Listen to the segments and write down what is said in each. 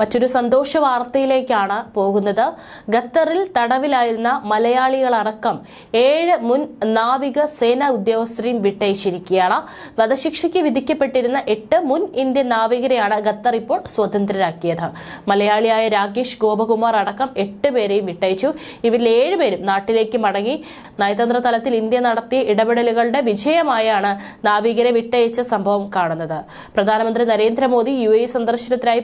മറ്റൊരു സന്തോഷ വാർത്തയിലേക്കാണ് പോകുന്നത്. ഖത്തറിൽ തടവിലായിരുന്ന മലയാളികളടക്കം ഏഴ് മുൻ നാവിക സേനാ ഉദ്യോഗസ്ഥരെയും വിട്ടയച്ചിരിക്കുകയാണ്. വധശിക്ഷയ്ക്ക് വിധിക്കപ്പെട്ടിരുന്ന എട്ട് മുൻ ഇന്ത്യൻ നാവികരെയാണ് ഖത്തർ ഇപ്പോൾ സ്വതന്ത്രരാക്കിയത്. മലയാളിയായ രാകേഷ് ഗോപകുമാർ അടക്കം എട്ട് പേരെയും വിട്ടയച്ചു. ഇവരിൽ ഏഴുപേരും നാട്ടിലേക്ക് മടങ്ങി. നയതന്ത്ര തലത്തിൽ ഇന്ത്യ നടത്തിയ ഇടപെടലുകളുടെ വിജയമായാണ് നാവികരെ വിട്ടയച്ച സംഭവം കാണുന്നത്. പ്രധാനമന്ത്രി നരേന്ദ്രമോദി യു എ സന്ദർശനത്തിനായി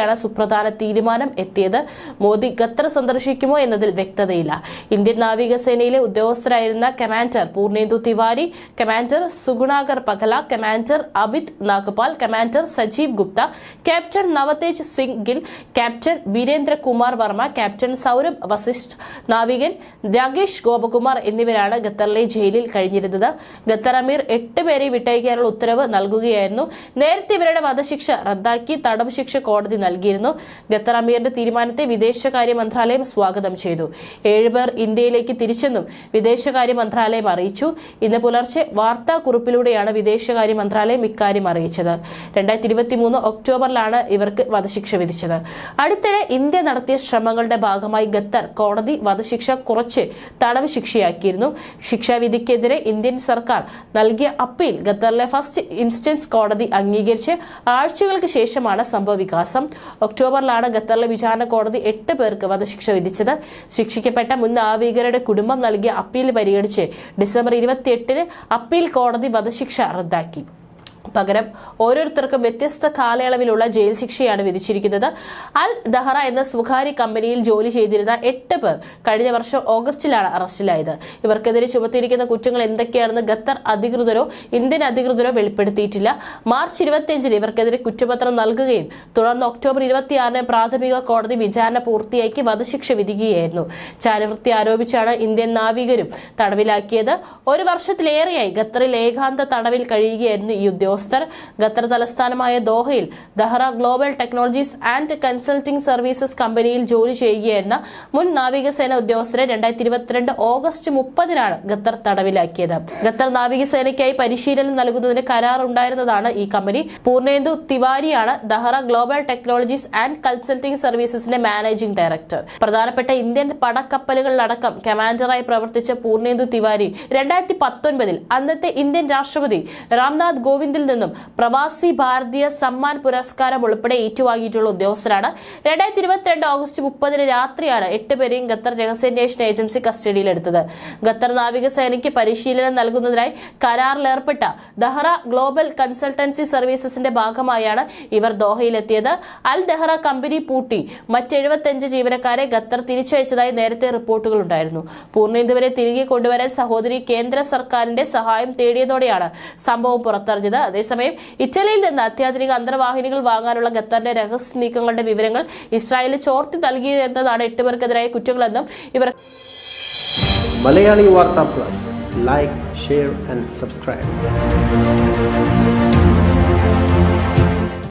പുറപ്പെടാനിരിക്കെയാണ് സുപ്രധാന തീരുമാനം എത്തിയത്. മോദി ഖത്തർ സന്ദർശിക്കുമോ എന്നതിൽ വ്യക്തതയില്ല. ഇന്ത്യൻ നാവികസേനയിലെ ഉദ്യോഗസ്ഥരായിരുന്ന commander Purnendu Tiwari commander Sugunakar Pakala commander Amit Nagpal commander Sajeev Gupta captain Navtej Singh Gill captain Virendra Kumar Verma captain Saurabh Vasisht നാവികൻ Rakesh Gopakumar എന്നിവരാണ് ഖത്തറിലെ ജയിലിൽ കഴിഞ്ഞിരുന്നത്. ഖത്തർ അമീർ എട്ട് പേരെ വിട്ടയക്കാനുള്ള ഉത്തരവ് നൽകുകയായിരുന്നു. നേരത്തെ ഇവരുടെ വധശിക്ഷ റദ്ദാക്കി തടവ് ശിക്ഷ കോടതി നൽകിയിരുന്നു. ഖത്തർ അമീറിന്റെ തീരുമാനത്തെ വിദേശകാര്യ മന്ത്രാലയം സ്വാഗതം ചെയ്തു. ഏഴുപേർ ഇന്ത്യയിലേക്ക് തിരിച്ചെന്നും വിദേശകാര്യ മന്ത്രാലയം അറിയിച്ചു. ഇന്ന് പുലർച്ചെ വാർത്താക്കുറിപ്പിലൂടെയാണ് വിദേശകാര്യ മന്ത്രാലയം ഇക്കാര്യം അറിയിച്ചത്. രണ്ടായിരത്തി ഇരുപത്തി മൂന്ന് ഒക്ടോബറിലാണ് ഇവർക്ക് വധശിക്ഷ വിധിച്ചത്. അടുത്തിടെ ഇന്ത്യ നടത്തിയ ശ്രമങ്ങളുടെ ഭാഗമായി ഖത്തർ കോടതി വധശിക്ഷ കുറച്ച് തടവ് ശിക്ഷയാക്കിയിരുന്നു. ശിക്ഷാവിധിക്കെതിരെ ഇന്ത്യൻ സർക്കാർ നൽകിയ അപ്പീൽ ഖത്തറിലെ ഫസ്റ്റ് ഇൻസ്റ്റൻസ് കോടതി അംഗീകരിച്ച് ആഴ്ചകൾക്ക് ശേഷമാണ് സംഭവ വികാസം ഒക്ടോബറിലാണ് ഖത്തറിലെ വിചാരണ കോടതി എട്ട് പേർക്ക് വധശിക്ഷ വിധിച്ചത്. ശിക്ഷിക്കപ്പെട്ട മുൻ നാവികരുടെ കുടുംബം നൽകിയ അപ്പീൽ പരിഗണിച്ച് ഡിസംബർ ഇരുപത്തിയെട്ടിന് അപ്പീൽ കോടതി വധശിക്ഷ റദ്ദാക്കി. പകരം ഓരോരുത്തർക്കും വ്യത്യസ്ത കാലയളവിലുള്ള ജയിൽ ശിക്ഷയാണ് വിധിച്ചിരിക്കുന്നത്. അൽ ദഹറ എന്ന സ്വകാര്യ കമ്പനിയിൽ ജോലി ചെയ്തിരുന്ന എട്ട് പേർ കഴിഞ്ഞ വർഷം ഓഗസ്റ്റിലാണ് അറസ്റ്റിലായത്. ഇവർക്കെതിരെ ചുമത്തിയിരിക്കുന്ന കുറ്റങ്ങൾ എന്തൊക്കെയാണെന്ന് ഖത്തർ അധികൃതരോ ഇന്ത്യൻ അധികൃതരോ വെളിപ്പെടുത്തിയിട്ടില്ല. മാർച്ച് ഇരുപത്തിയഞ്ചിന് ഇവർക്കെതിരെ കുറ്റപത്രം നൽകുകയും തുടർന്ന് ഒക്ടോബർ ഇരുപത്തിയാറിന് പ്രാഥമിക കോടതി വിചാരണ പൂർത്തിയാക്കി വധശിക്ഷ വിധിക്കുകയായിരുന്നു. ചാരവൃത്തി ആരോപിച്ചാണ് ഇന്ത്യൻ നാവികരും തടവിലാക്കിയത്. ഒരു വർഷത്തിലേറെയായി ഖത്തറിൽ ഏകാന്ത തടവിൽ കഴിയുകയായിരുന്നു ഈ ഉദ്യോഗസ്ഥർ ഖത്തർ തലസ്ഥാനമായ ദോഹയിൽ Dahra global technologies and consulting services കമ്പനിയിൽ ജോലി ചെയ്യുകയായിരുന്ന മുൻ നാവികസേന ഉദ്യോഗസ്ഥരെ രണ്ടായിരത്തി ഇരുപത്തിരണ്ട് ഓഗസ്റ്റ് മുപ്പതിനാണ് ഖത്തർ തടവിലാക്കിയത്. ഖത്തർ നാവികസേനയ്ക്കായി പരിശീലനം നൽകുന്നതിന് കരാർ ഉണ്ടായിരുന്നതാണ് ഈ company. Purnendu തിവാരിയാണ് Dahra global technologies and consulting സർവീസസിന്റെ managing director. പ്രധാനപ്പെട്ട ഇന്ത്യൻ പടക്കപ്പലുകളിലടക്കം കമാൻഡറായി പ്രവർത്തിച്ച പൂർണേന്ദു തിവാരി രണ്ടായിരത്തി പത്തൊൻപതിൽ അന്നത്തെ ഇന്ത്യൻ രാഷ്ട്രപതി രാംനാഥ് കോവിന്ദിൽ നിന്നും പ്രവാസി ഭാരതീയ സമ്മാൻ പുരസ്കാരം ഉൾപ്പെടെ ഏറ്റുവാങ്ങിയിട്ടുള്ള ഉദ്യോഗസ്ഥരാണ്. രണ്ടായിരത്തി ഇരുപത്തിരണ്ട് ഓഗസ്റ്റ് മുപ്പതിന് രാത്രിയാണ് എട്ട് പേരെയും ഖത്തർ രഹസ്യാന്വേഷണ ഏജൻസി കസ്റ്റഡിയിലെടുത്തത്. ഖത്തർ നാവികസേനയ്ക്ക് പരിശീലനം നൽകുന്നതിനായി കരാറിലേർപ്പെട്ട ദഹ്റ ഗ്ലോബൽ കൺസൾട്ടൻസി സർവീസസിന്റെ ഭാഗമായാണ് ഇവർ ദോഹയിലെത്തിയത്. അൽ ദഹ്റ കമ്പനി പൂട്ടി മറ്റ് എഴുപത്തിയഞ്ച് ജീവനക്കാരെ ഖത്തർ തിരിച്ചയച്ചതായി നേരത്തെ റിപ്പോർട്ടുകൾ ഉണ്ടായിരുന്നു പൂർണേന്ദുവരെ തിരികെ കൊണ്ടുവരാൻ സഹോദരി കേന്ദ്ര സർക്കാരിന്റെ സഹായം തേടിയതോടെയാണ് സംഭവം പുറത്തറിഞ്ഞത്. അതേസമയം ഇറ്റലിയിൽ നിന്ന് അത്യാധുനിക അന്തർവാഹിനികൾ വാങ്ങാനുള്ള ഖത്തറിന്റെ രഹസ്യ നീക്കങ്ങളുടെ വിവരങ്ങൾ ഇസ്രായേലിൽ ചോർത്തി നൽകിയതെന്നതാണ് എട്ട് പേർക്കെതിരായ കുറ്റങ്ങളെന്നും ഇവർ Malayali Vartha plus. Like share and subscribe